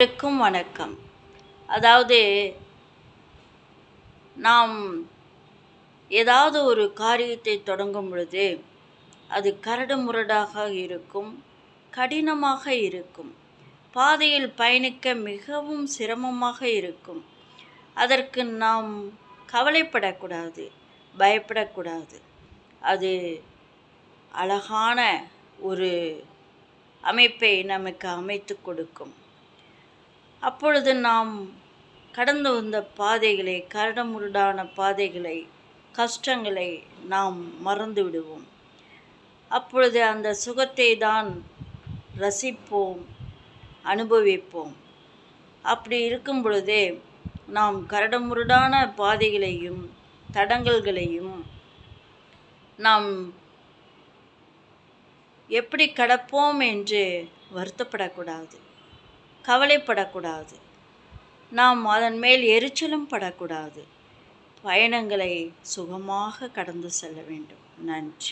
அனைவருக்கும் வணக்கம். அதாவது நாம் ஏதாவது ஒரு காரியத்தை தொடங்கும் பொழுது அது கரடு முரடாக இருக்கும் கடினமாக இருக்கும் பாதையில் பயணிக்க மிகவும் சிரமமாக இருக்கும். அதற்கு நாம் கவலைப்படக்கூடாது பயப்படக்கூடாது. அது அழகான ஒரு அமைப்பை நமக்கு அமைத்து கொடுக்கும். அப்பொழுது நாம் கடந்து வந்த பாதைகளை கரடமுருடான பாதைகளை கஷ்டங்களை நாம் மறந்து விடுவோம். அப்பொழுது அந்த சுகத்தை தான் ரசிப்போம் அனுபவிப்போம். அப்படி இருக்கும் பொழுதே நாம் கரடமுருடான பாதைகளையும் தடங்கல்களையும் நாம் எப்படி கடப்போம் என்று வருத்தப்படக்கூடாது. கவலைப்படக்கூடாது. நாம் அதன் மேல் எரிச்சலும் படக்கூடாது. பயணங்களை சுகமாக கடந்து செல்ல வேண்டும். நன்றி.